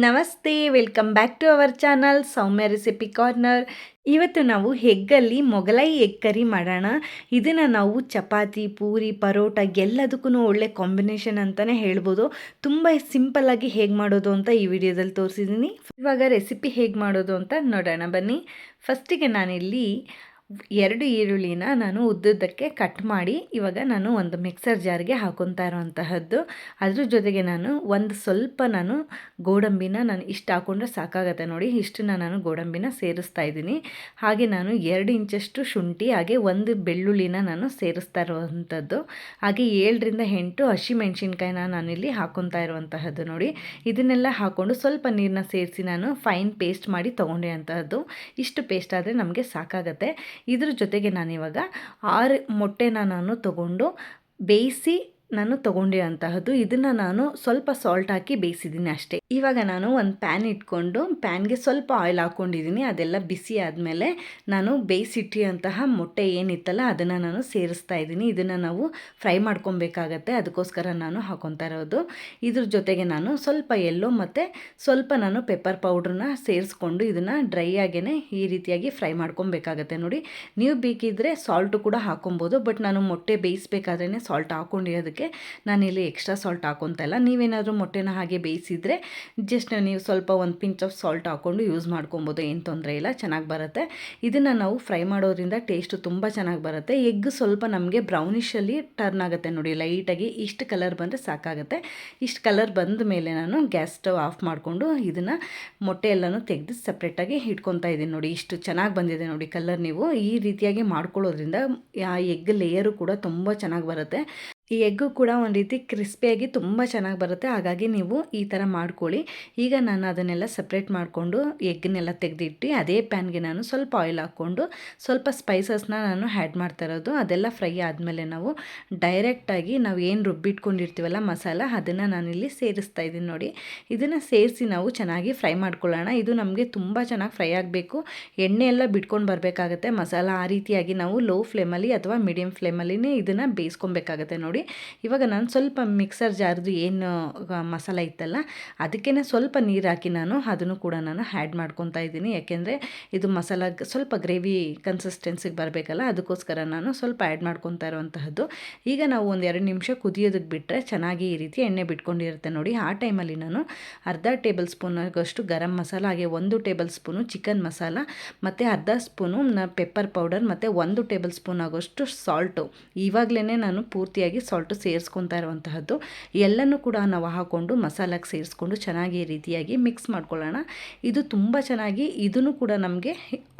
ನಮಸ್ತೆ, welcome back to our channel Soumya recipe corner. ಇವತ್ತು ನಾವು ಹೆಗ್ಗಲ್ಲಿ ಮೊಗಲೈ ಎಗ್ ಕರಿ ಮಾಡೋಣ. ಇದನ್ನು ನಾವು ಚಪಾತಿ, ಪೂರಿ, ಪರೋಟ ಎಲ್ಲದಕ್ಕೂ ಒಳ್ಳೆ ಕಾಂಬಿನೇಷನ್ ಅಂತಲೇ ಹೇಳ್ಬೋದು. ತುಂಬ ಸಿಂಪಲ್ಲಾಗಿ ಹೇಗೆ ಮಾಡೋದು ಅಂತ ಈ ವಿಡಿಯೋದಲ್ಲಿ ತೋರಿಸಿದ್ದೀನಿ. ಇವಾಗ ರೆಸಿಪಿ ಹೇಗೆ ಮಾಡೋದು ಅಂತ ನೋಡೋಣ ಬನ್ನಿ. ಫಸ್ಟಿಗೆ ನಾನಿಲ್ಲಿ ಎರಡು ಈರುಳ್ಳಿನ ನಾನು ಉದ್ದುದ್ದಕ್ಕೆ ಕಟ್ ಮಾಡಿ, ಇವಾಗ ನಾನು ಒಂದು ಮಿಕ್ಸರ್ ಜಾರ್ಗೆ ಹಾಕೊತಾ ಇರುವಂತಹದ್ದು. ಅದ್ರ ಜೊತೆಗೆ ನಾನು ಒಂದು ಸ್ವಲ್ಪ ನಾನು ಗೋಡಂಬಿನ ನಾನು ಇಷ್ಟು ಹಾಕೊಂಡ್ರೆ ಸಾಕಾಗತ್ತೆ ನೋಡಿ. ಇಷ್ಟನ್ನ ನಾನು ಗೋಡಂಬಿನ ಸೇರಿಸ್ತಾ ಇದ್ದೀನಿ. ಹಾಗೆ ನಾನು ಎರಡು ಇಂಚಷ್ಟು ಶುಂಠಿ, ಹಾಗೆ ಒಂದು ಬೆಳ್ಳುಳ್ಳಿನ ನಾನು ಸೇರಿಸ್ತಾ ಇರುವಂಥದ್ದು ಹಾಗೆ ಏಳರಿಂದ ಎಂಟು ಹಸಿಮೆಣ್ಸಿನ್ಕಾಯಿನ ನಾನಿಲ್ಲಿ ಹಾಕೊತಾ ಇರುವಂತಹದ್ದು ನೋಡಿ. ಇದನ್ನೆಲ್ಲ ಹಾಕ್ಕೊಂಡು ಸ್ವಲ್ಪ ನೀರನ್ನ ಸೇರಿಸಿ ನಾನು ಫೈನ್ ಪೇಸ್ಟ್ ಮಾಡಿ ತೊಗೊಂಡೆ ಅಂತಹದ್ದು. ಇಷ್ಟು ಪೇಸ್ಟ್ ಆದರೆ ನಮಗೆ ಸಾಕಾಗತ್ತೆ. ಇದ್ರ ಜೊತೆಗೆ ನಾನಿವಾಗ ಆರು ಮೊಟ್ಟೆನ ನಾನು ತಗೊಂಡು ಬೇಯಿಸಿ ನಾನು ತೊಗೊಂಡಿರೋಂತಹದ್ದು. ಇದನ್ನು ನಾನು ಸ್ವಲ್ಪ ಸಾಲ್ಟ್ ಹಾಕಿ ಬೇಯಿಸಿದ್ದೀನಿ ಅಷ್ಟೇ. ಇವಾಗ ನಾನು ಒಂದು ಪ್ಯಾನ್ ಇಟ್ಕೊಂಡು ಪ್ಯಾನ್ಗೆ ಸ್ವಲ್ಪ ಆಯಿಲ್ ಹಾಕ್ಕೊಂಡಿದ್ದೀನಿ ಅದೆಲ್ಲ ಬಿಸಿ ಆದಮೇಲೆ ನಾನು ಬೇಯಿಸಿಟ್ಟಿರೋಂತಹ ಮೊಟ್ಟೆ ಏನಿತ್ತಲ್ಲ, ಅದನ್ನು ನಾನು ಸೇರಿಸ್ತಾ ಇದ್ದೀನಿ. ಇದನ್ನು ನಾವು ಫ್ರೈ ಮಾಡ್ಕೊಬೇಕಾಗತ್ತೆ. ಅದಕ್ಕೋಸ್ಕರ ನಾನು ಹಾಕೊತಾ ಇರೋದು. ಇದ್ರ ಜೊತೆಗೆ ನಾನು ಸ್ವಲ್ಪ ಎಲ್ಲೋ ಮತ್ತು ಸ್ವಲ್ಪ ನಾನು ಪೆಪ್ಪರ್ ಪೌಡ್ರನ್ನ ಸೇರಿಸ್ಕೊಂಡು ಇದನ್ನು ಡ್ರೈ ಆಗೇ ಈ ರೀತಿಯಾಗಿ ಫ್ರೈ ಮಾಡ್ಕೊಬೇಕಾಗತ್ತೆ ನೋಡಿ. ನೀವು ಬೇಕಿದ್ದರೆ ಸಾಲ್ಟು ಕೂಡ ಹಾಕೊಬೋದು ಬಟ್ ನಾನು ಮೊಟ್ಟೆ ಬೇಯಿಸ್ಬೇಕಾದ್ರೇ ಸಾಲ್ಟ್ ಹಾಕ್ಕೊಂಡಿರೋದಕ್ಕೆ ನಾನಿಲ್ಲಿ ಎಕ್ಸ್ಟ್ರಾ ಸಾಲ್ಟ್ ಹಾಕೊತಾ ಇಲ್ಲ. ನೀವೇನಾದರೂ ಮೊಟ್ಟೆನ ಹಾಗೆ ಬೇಯಿಸಿದರೆ ಜಸ್ಟ್ ನೀವು ಸ್ವಲ್ಪ ಒಂದು ಪಿಂಚ್ ಆಫ್ ಸಾಲ್ಟ್ ಹಾಕ್ಕೊಂಡು ಯೂಸ್ ಮಾಡ್ಕೊಬೋದು, ಏನು ತೊಂದರೆ ಇಲ್ಲ, ಚೆನ್ನಾಗಿ ಬರುತ್ತೆ. ಇದನ್ನು ನಾವು ಫ್ರೈ ಮಾಡೋದ್ರಿಂದ ಟೇಸ್ಟು ತುಂಬ ಚೆನ್ನಾಗಿ ಬರುತ್ತೆ. ಎಗ್ ಸ್ವಲ್ಪ ನಮಗೆ ಬ್ರೌನಿಷಲ್ಲಿ ಟರ್ನ್ ಆಗುತ್ತೆ ನೋಡಿ ಲೈಟಾಗಿ ಇಷ್ಟು ಕಲರ್ ಬಂದರೆ ಸಾಕಾಗುತ್ತೆ. ಇಷ್ಟು ಕಲರ್ ಬಂದ ಮೇಲೆ ನಾನು ಗ್ಯಾಸ್ ಸ್ಟವ್ ಆಫ್ ಮಾಡಿಕೊಂಡು ಇದನ್ನು ಮೊಟ್ಟೆ ಎಲ್ಲನೂ ತೆಗೆದು ಸಪ್ರೇಟಾಗಿ ಇಟ್ಕೊತಾ ಇದ್ದೀನಿ ನೋಡಿ, ಇಷ್ಟು ಚೆನ್ನಾಗಿ ಬಂದಿದೆ ನೋಡಿ ಕಲರ್ ನೀವು. ಈ ರೀತಿಯಾಗಿ ಮಾಡ್ಕೊಳ್ಳೋದ್ರಿಂದ ಆ ಎಗ್ ಲೇಯರು ಕೂಡ ತುಂಬ ಚೆನ್ನಾಗಿ ಬರುತ್ತೆ. ಈ ಎಗ್ಗು ಕೂಡ ಒಂದು ರೀತಿ ಕ್ರಿಸ್ಪಿಯಾಗಿ ತುಂಬ ಚೆನ್ನಾಗಿ ಬರುತ್ತೆ. ಹಾಗಾಗಿ ನೀವು ಈ ಥರ ಮಾಡ್ಕೊಳ್ಳಿ. ಈಗ ನಾನು ಅದನ್ನೆಲ್ಲ ಸಪ್ರೇಟ್ ಮಾಡಿಕೊಂಡು ಎಗ್ನೆಲ್ಲ ತೆಗೆದಿಟ್ಟು ಅದೇ ಪ್ಯಾನ್ಗೆ ನಾನು ಸ್ವಲ್ಪ ಆಯಿಲ್ ಹಾಕ್ಕೊಂಡು ಸ್ವಲ್ಪ ಸ್ಪೈಸಸ್ನ ನಾನು ಆ್ಯಡ್ ಮಾಡ್ತಾ ಇರೋದು. ಅದೆಲ್ಲ ಫ್ರೈ ಆದಮೇಲೆ ನಾವು ಡೈರೆಕ್ಟಾಗಿ ನಾವು ಏನು ರುಬ್ಬಿಟ್ಕೊಂಡಿರ್ತೀವಲ್ಲ ಮಸಾಲ ಅದನ್ನು ನಾನಿಲ್ಲಿ ಸೇರಿಸ್ತಾ ಇದ್ದೀನಿ ನೋಡಿ. ಇದನ್ನು ಸೇರಿಸಿ ನಾವು ಚೆನ್ನಾಗಿ ಫ್ರೈ ಮಾಡ್ಕೊಳ್ಳೋಣ. ಇದು ನಮಗೆ ತುಂಬ ಚೆನ್ನಾಗಿ ಫ್ರೈ ಆಗಬೇಕು. ಎಣ್ಣೆ ಎಲ್ಲ ಬಿಟ್ಕೊಂಡು ಬರಬೇಕಾಗತ್ತೆ. ಮಸಾಲ ಆ ರೀತಿಯಾಗಿ ನಾವು ಲೋ ಫ್ಲೇಮಲ್ಲಿ ಅಥವಾ ಮೀಡಿಯಮ್ ಫ್ಲೇಮಲ್ಲಿನೇ ಇದನ್ನು ಬೇಯಿಸ್ಕೊಬೇಕಾಗತ್ತೆ ನೋಡಿ. ಇವಾಗ ನಾನು ಸ್ವಲ್ಪ ಮಿಕ್ಸರ್ ಜಾರ್ದು ಏನು ಮಸಾಲ ಇತ್ತಲ್ಲ ಅದಕ್ಕೇ ಸ್ವಲ್ಪ ನೀರು ಹಾಕಿ ನಾನು ಅದನ್ನು ಕೂಡ ನಾನು ಆ್ಯಡ್ ಮಾಡ್ಕೊತಾ ಇದ್ದೀನಿ. ಯಾಕೆಂದರೆ ಇದು ಮಸಾಲ ಸ್ವಲ್ಪ ಗ್ರೇವಿ ಕನ್ಸಿಸ್ಟೆನ್ಸಿಗೆ ಬರಬೇಕಲ್ಲ, ಅದಕ್ಕೋಸ್ಕರ ನಾನು ಸ್ವಲ್ಪ ಆ್ಯಡ್ ಮಾಡ್ಕೊತಾ ಇರುವಂತಹದ್ದು. ಈಗ ನಾವು ಒಂದು ಎರಡು ನಿಮಿಷ ಕುದಿಯೋದಕ್ಕೆ ಬಿಟ್ಟರೆ ಚೆನ್ನಾಗಿ ಈ ರೀತಿ ಎಣ್ಣೆ ಬಿಟ್ಕೊಂಡಿರುತ್ತೆ ನೋಡಿ. ಆ ಟೈಮಲ್ಲಿ ನಾನು ಅರ್ಧ ಟೇಬಲ್ ಸ್ಪೂನ್ ಆಗೋಷ್ಟು ಗರಂ ಮಸಾಲ, ಹಾಗೆ ಒಂದು ಟೇಬಲ್ ಸ್ಪೂನು ಚಿಕನ್ ಮಸಾಲ, ಮತ್ತು ಅರ್ಧ ಸ್ಪೂನು ಪೆಪ್ಪರ್ ಪೌಡರ್ ಮತ್ತು ಒಂದು ಟೇಬಲ್ ಸ್ಪೂನ್ ಆಗೋಷ್ಟು ಸಾಲ್ಟು ಇವಾಗಲೇ ನಾನು ಪೂರ್ತಿಯಾಗಿ ಸಾಲ್ಟು ಸೇರಿಸ್ಕೊತಾ ಇರುವಂತಹದ್ದು. ಎಲ್ಲನೂ ಕೂಡ ನಾವು ಹಾಕ್ಕೊಂಡು ಮಸಾಲಾಗೆ ಸೇರಿಸ್ಕೊಂಡು ಚೆನ್ನಾಗಿ ರೀತಿಯಾಗಿ ಮಿಕ್ಸ್ ಮಾಡ್ಕೊಳ್ಳೋಣ. ಇದು ತುಂಬ ಚೆನ್ನಾಗಿ ಇದನ್ನು ಕೂಡ ನಮಗೆ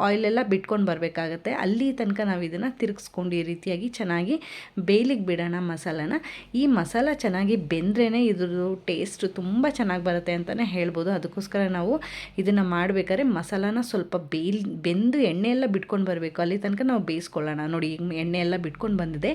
ಆಯಿಲೆಲ್ಲ ಬಿಟ್ಕೊಂಡು ಬರಬೇಕಾಗತ್ತೆ. ಅಲ್ಲಿ ತನಕ ನಾವು ಇದನ್ನು ತಿರುಗಿಸ್ಕೊಂಡು ಈ ರೀತಿಯಾಗಿ ಚೆನ್ನಾಗಿ ಬೇಯ್ಲಿಕ್ಕೆ ಬಿಡೋಣ ಮಸಾಲಾನ. ಈ ಮಸಾಲ ಚೆನ್ನಾಗಿ ಬೆಂದ್ರೇ ಇದ್ರದ್ದು ಟೇಸ್ಟ್ ತುಂಬ ಚೆನ್ನಾಗಿ ಬರುತ್ತೆ ಅಂತಲೇ ಹೇಳ್ಬೋದು. ಅದಕ್ಕೋಸ್ಕರ ನಾವು ಇದನ್ನು ಮಾಡಬೇಕಾದ್ರೆ ಮಸಾಲಾನ ಸ್ವಲ್ಪ ಬೇಲ್ ಬೆಂದು ಎಣ್ಣೆ ಎಲ್ಲ ಬಿಟ್ಕೊಂಡು ಬರಬೇಕು. ಅಲ್ಲಿ ತನಕ ನಾವು ಬೇಯಿಸ್ಕೊಳ್ಳೋಣ. ನೋಡಿ ಈಗ ಎಣ್ಣೆ ಎಲ್ಲ ಬಿಟ್ಕೊಂಡು ಬಂದಿದೆ.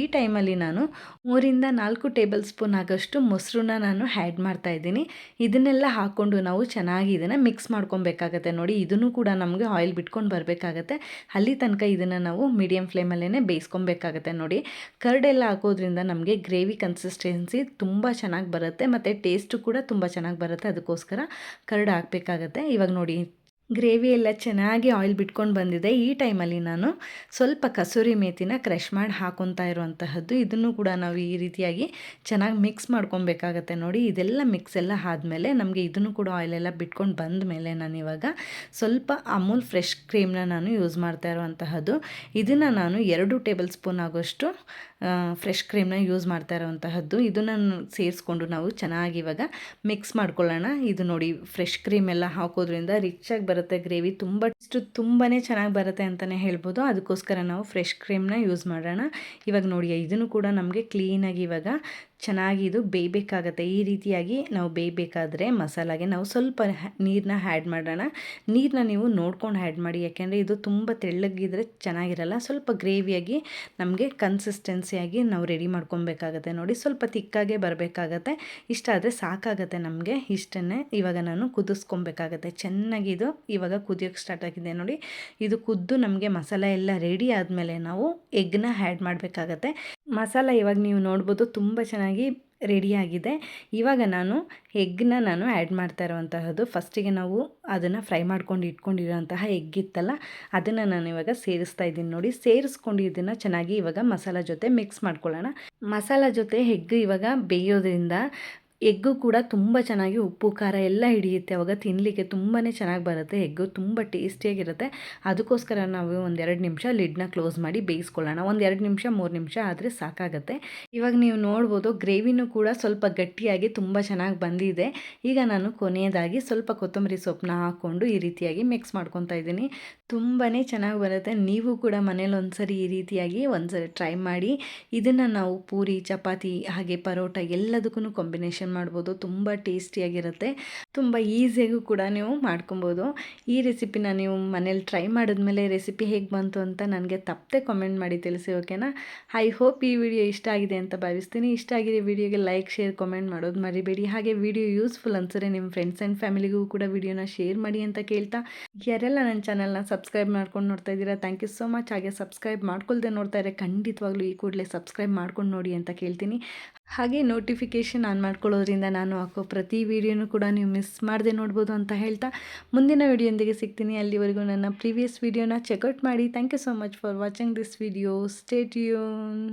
ಈ ಟೈಮಲ್ಲಿ ನಾನು ಮೂರಿಂದ ನಾಲ್ಕು ಟೇಬಲ್ ಸ್ಪೂನ್ ಆಗೋಷ್ಟು ಮೊಸರನ್ನ ನಾನು ಆ್ಯಡ್ ಮಾಡ್ತಾ ಇದ್ದೀನಿ. ಇದನ್ನೆಲ್ಲ ಹಾಕ್ಕೊಂಡು ನಾವು ಚೆನ್ನಾಗಿ ಇದನ್ನು ಮಿಕ್ಸ್ ಮಾಡ್ಕೊಬೇಕಾಗತ್ತೆ ನೋಡಿ. ಇದನ್ನು ಕೂಡ ನಮಗೆ ಆಯಿಲ್ ಬಿಟ್ಕೊಂಡು ಬರಬೇಕಾಗತ್ತೆ. ಅಲ್ಲಿ ತನಕ ಇದನ್ನು ನಾವು ಮೀಡಿಯಮ್ ಫ್ಲೇಮಲ್ಲೇ ಬೇಯಿಸ್ಕೊಬೇಕಾಗತ್ತೆ ನೋಡಿ. ಕರ್ಡೆಲ್ಲ ಹಾಕೋದ್ರಿಂದ ನಮಗೆ ಗ್ರೇವಿ ಕನ್ಸಿಸ್ಟೆನ್ಸಿ ತುಂಬ ಚೆನ್ನಾಗಿ ಬರುತ್ತೆ ಮತ್ತು ಟೇಸ್ಟು ಕೂಡ ತುಂಬ ಚೆನ್ನಾಗಿ ಬರುತ್ತೆ. ಅದಕ್ಕೋಸ್ಕರ ಕರ್ಡ್ ಹಾಕಬೇಕಾಗತ್ತೆ. ಇವಾಗ ನೋಡಿ ಗ್ರೇವಿ ಎಲ್ಲ ಚೆನ್ನಾಗಿ ಆಯಿಲ್ ಬಿಟ್ಕೊಂಡು ಬಂದಿದೆ ಈ ಟೈಮಲ್ಲಿ ನಾನು ಸ್ವಲ್ಪ ಕಸೂರಿ ಮೇಥಿನ ಕ್ರಷ್ ಮಾಡಿ ಹಾಕೊತಾ ಇರುವಂತಹದ್ದು. ಇದನ್ನು ಕೂಡ ನಾವು ಈ ರೀತಿಯಾಗಿ ಚೆನ್ನಾಗಿ ಮಿಕ್ಸ್ ಮಾಡ್ಕೊಬೇಕಾಗತ್ತೆ ನೋಡಿ. ಇದೆಲ್ಲ ಮಿಕ್ಸ್ ಎಲ್ಲ ಆದಮೇಲೆ ನಮಗೆ ಇದನ್ನು ಕೂಡ ಆಯಿಲೆಲ್ಲ ಬಿಟ್ಕೊಂಡು ಬಂದ ಮೇಲೆ ನಾನು ಇವಾಗ ಸ್ವಲ್ಪ ಅಮೂಲ್ ಫ್ರೆಶ್ ಕ್ರೀಮ್ನ ನಾನು ಯೂಸ್ ಮಾಡ್ತಾ ಇರುವಂತಹದ್ದು. ಇದನ್ನು ನಾನು ಎರಡು ಟೇಬಲ್ ಸ್ಪೂನ್ ಆಗೋಷ್ಟು ಫ್ರೆಶ್ ಕ್ರೀಮ್ನ ಯೂಸ್ ಮಾಡ್ತಾ ಇರೋವಂತಹದ್ದು. ಇದನ್ನು ಸೇರಿಸ್ಕೊಂಡು ನಾವು ಚೆನ್ನಾಗಿ ಇವಾಗ ಮಿಕ್ಸ್ ಮಾಡ್ಕೊಳ್ಳೋಣ. ಇದು ನೋಡಿ ಫ್ರೆಶ್ ಕ್ರೀಮ್ ಎಲ್ಲ ಹಾಕೋದ್ರಿಂದ ಆಗಿ ಬರುತ್ತೆ ಗ್ರೇವಿ ತುಂಬ ಇಷ್ಟು ತುಂಬಾ ಚೆನ್ನಾಗಿ ಬರುತ್ತೆ ಅಂತಲೇ ಹೇಳ್ಬೋದು. ಅದಕ್ಕೋಸ್ಕರ ನಾವು ಫ್ರೆಶ್ ಕ್ರೀಮ್ನ ಯೂಸ್ ಮಾಡೋಣ. ಇವಾಗ ನೋಡಿ, ಇದನ್ನು ಕೂಡ ನಮಗೆ ಕ್ಲೀನಾಗಿ ಇವಾಗ ಚೆನ್ನಾಗಿ ಇದು ಬೇಯಬೇಕಾಗತ್ತೆ. ಈ ರೀತಿಯಾಗಿ ನಾವು ಬೇಯಬೇಕಾದ್ರೆ ಮಸಾಲಾಗೆ ನಾವು ಸ್ವಲ್ಪ ನೀರನ್ನ ಆ್ಯಡ್ ಮಾಡೋಣ. ನೀರನ್ನ ನೀವು ನೋಡ್ಕೊಂಡು ಆ್ಯಡ್ ಮಾಡಿ. ಯಾಕೆಂದರೆ ಇದು ತುಂಬ ತೆಳ್ಳಗಿದ್ರೆ ಚೆನ್ನಾಗಿರಲ್ಲ. ಸ್ವಲ್ಪ ಗ್ರೇವಿಯಾಗಿ ನಮಗೆ ಕನ್ಸಿಸ್ಟೆನ್ಸಿಯಾಗಿ ನಾವು ರೆಡಿ ಮಾಡ್ಕೊಬೇಕಾಗತ್ತೆ. ನೋಡಿ ಸ್ವಲ್ಪ ತಿಕ್ಕಾಗೆ ಬರಬೇಕಾಗತ್ತೆ. ಇಷ್ಟ ಆದರೆ ಸಾಕಾಗತ್ತೆ ನಮಗೆ. ಇಷ್ಟನ್ನೇ ಇವಾಗ ನಾನು ಕುದಿಸ್ಕೊಬೇಕಾಗತ್ತೆ. ಚೆನ್ನಾಗಿ ಇದು ಇವಾಗ ಕುದಿಯೋಕ್ಕೆ ಸ್ಟಾರ್ಟ್ ಆಗಿದೆ. ನೋಡಿ, ಇದು ಕುದ್ದು ನಮಗೆ ಮಸಾಲೆ ಎಲ್ಲ ರೆಡಿ ಆದಮೇಲೆ ನಾವು ಎಗ್ನ ಆ್ಯಡ್ ಮಾಡಬೇಕಾಗತ್ತೆ. ಮಸಾಲ ಇವಾಗ ನೀವು ನೋಡ್ಬೋದು ತುಂಬ ಚೆನ್ನಾಗಿ ರೆಡಿಯಾಗಿದೆ. ಇವಾಗ ನಾನು ಎಗ್ನ ನಾನು ಆ್ಯಡ್ ಮಾಡ್ತಾ ಇರುವಂತಹದ್ದು. ಫಸ್ಟಿಗೆ ನಾವು ಅದನ್ನು ಫ್ರೈ ಮಾಡ್ಕೊಂಡು ಇಟ್ಕೊಂಡಿರೋಂತಹ ಎಗ್ ಇತ್ತಲ್ಲ, ಅದನ್ನು ನಾನು ಇವಾಗ ಸೇರಿಸ್ತಾ ಇದ್ದೀನಿ ನೋಡಿ. ಸೇರಿಸ್ಕೊಂಡು ಇದನ್ನು ಚೆನ್ನಾಗಿ ಇವಾಗ ಮಸಾಲ ಜೊತೆ ಮಿಕ್ಸ್ ಮಾಡ್ಕೊಳ್ಳೋಣ. ಮಸಾಲ ಜೊತೆ ಎಗ್ ಇವಾಗ ಬೇಯೋದ್ರಿಂದ ಎಗ್ಗು ಕೂಡ ತುಂಬ ಚೆನ್ನಾಗಿ ಉಪ್ಪು, ಖಾರ ಎಲ್ಲ ಹಿಡಿಯುತ್ತೆ. ಅವಾಗ ತಿನ್ನಲಿಕ್ಕೆ ತುಂಬಾ ಚೆನ್ನಾಗಿ ಬರುತ್ತೆ ಎಗ್ಗು. ತುಂಬ ಟೇಸ್ಟಿಯಾಗಿರುತ್ತೆ. ಅದಕ್ಕೋಸ್ಕರ ನಾವು ಒಂದೆರಡು ನಿಮಿಷ ಲಿಡ್ನ ಕ್ಲೋಸ್ ಮಾಡಿ ಬೇಯಿಸ್ಕೊಳ್ಳೋಣ. ಒಂದೆರಡು ನಿಮಿಷ, ಮೂರು ನಿಮಿಷ ಆದರೆ ಸಾಕಾಗುತ್ತೆ. ಇವಾಗ ನೀವು ನೋಡ್ಬೋದು ಗ್ರೇವಿನೂ ಕೂಡ ಸ್ವಲ್ಪ ಗಟ್ಟಿಯಾಗಿ ತುಂಬ ಚೆನ್ನಾಗಿ ಬಂದಿದೆ. ಈಗ ನಾನು ಕೊನೆಯದಾಗಿ ಸ್ವಲ್ಪ ಕೊತ್ತಂಬರಿ ಸೊಪ್ಪನ್ನ ಹಾಕ್ಕೊಂಡು ಈ ರೀತಿಯಾಗಿ ಮಿಕ್ಸ್ ಮಾಡ್ಕೊತಾ ಇದ್ದೀನಿ. ತುಂಬಾ ಚೆನ್ನಾಗಿ ಬರುತ್ತೆ. ನೀವು ಕೂಡ ಮನೇಲಿ ಒಂದ್ಸರಿ ಈ ರೀತಿಯಾಗಿ ಒಂದ್ಸರಿ ಟ್ರೈ ಮಾಡಿ. ಇದನ್ನು ನಾವು ಪೂರಿ, ಚಪಾತಿ, ಹಾಗೆ ಪರೋಟ ಎಲ್ಲದಕ್ಕೂ ಕಾಂಬಿನೇಷನ್ ಮಾಡ್ಬೋದು, ತುಂಬ ಟೇಸ್ಟಿಯಾಗಿರುತ್ತೆ. ತುಂಬ ಈಸಿಯಾಗೂ ಕೂಡ ನೀವು ಮಾಡ್ಕೊಬೋದು. ಈ ರೆಸಿಪಿನ ನೀವು ಮನೇಲಿ ಟ್ರೈ ಮಾಡಿದ್ಮೇಲೆ ರೆಸಿಪಿ ಹೇಗೆ ಬಂತು ಅಂತ ನನಗೆ ತಪ್ಪದೆ ಕಾಮೆಂಟ್ ಮಾಡಿ ತಿಳಿಸಿ, ಓಕೆನಾ? ಐ ಹೋಪ್ ಈ ವಿಡಿಯೋ ಇಷ್ಟ ಆಗಿದೆ ಅಂತ ಭಾವಿಸ್ತೀನಿ. ಇಷ್ಟ ಆಗಿದೆ ವಿಡಿಯೋಗೆ ಲೈಕ್, ಶೇರ್, ಕಾಮೆಂಟ್ ಮಾಡೋದು ಮರಿಬೇಡಿ. ಹಾಗೆ ವಿಡಿಯೋ ಯೂಸ್ಫುಲ್ ಅನ್ಸರೆ ನಿಮ್ಮ ಫ್ರೆಂಡ್ಸ್ ಆ್ಯಂಡ್ ಫ್ಯಾಮಿಲಿಗೂ ಕೂಡ ವಿಡಿಯೋನ ಶೇರ್ ಮಾಡಿ ಅಂತ ಕೇಳ್ತಾ. ಯಾರೆಲ್ಲ ನನ್ನ ಚಾನಲ್ನ ಸಬ್ಸ್ಕ್ರೈಬ್ ಮಾಡ್ಕೊಂಡು ನೋಡ್ತಾ ಇದ್ದೀರಾ, ಥ್ಯಾಂಕ್ ಯು ಸೋ ಮಚ್. ಹಾಗೆ ಸಬ್ಸ್ಕ್ರೈಬ್ ಮಾಡ್ಕೊಳ್ದೆ ನೋಡ್ತಾ ಇದ್ದಾರೆ ಖಂಡಿತವಾಗ್ಲೂ ಈ ಕೂಡಲೇ ಸಬ್ಸ್ಕ್ರೈಬ್ ಮಾಡ್ಕೊಂಡು ನೋಡಿ ಅಂತ ಕೇಳ್ತೀನಿ. ಹಾಗೆ ನೋಟಿಫಿಕೇಷನ್ ಆನ್ ಮಾಡ್ಕೊಳ್ಳೋದ್ರಿಂದ ನಾನು ಹಾಕೋ ಪ್ರತಿ ವಿಡಿಯೋನೂ ಕೂಡ ನೀವು ಮಿಸ್ ಮಾಡದೆ ನೋಡ್ಬೋದು ಅಂತ ಹೇಳ್ತಾ ಮುಂದಿನ ವಿಡಿಯೋಂದಿಗೆ ಸಿಗ್ತೀನಿ. ಅಲ್ಲಿವರೆಗೂ ನನ್ನ ಪ್ರೀವಿಯಸ್ ವಿಡಿಯೋನ ಚೆಕ್ಔಟ್ ಮಾಡಿ. Thank you so much for watching this video stay ಯೂನ್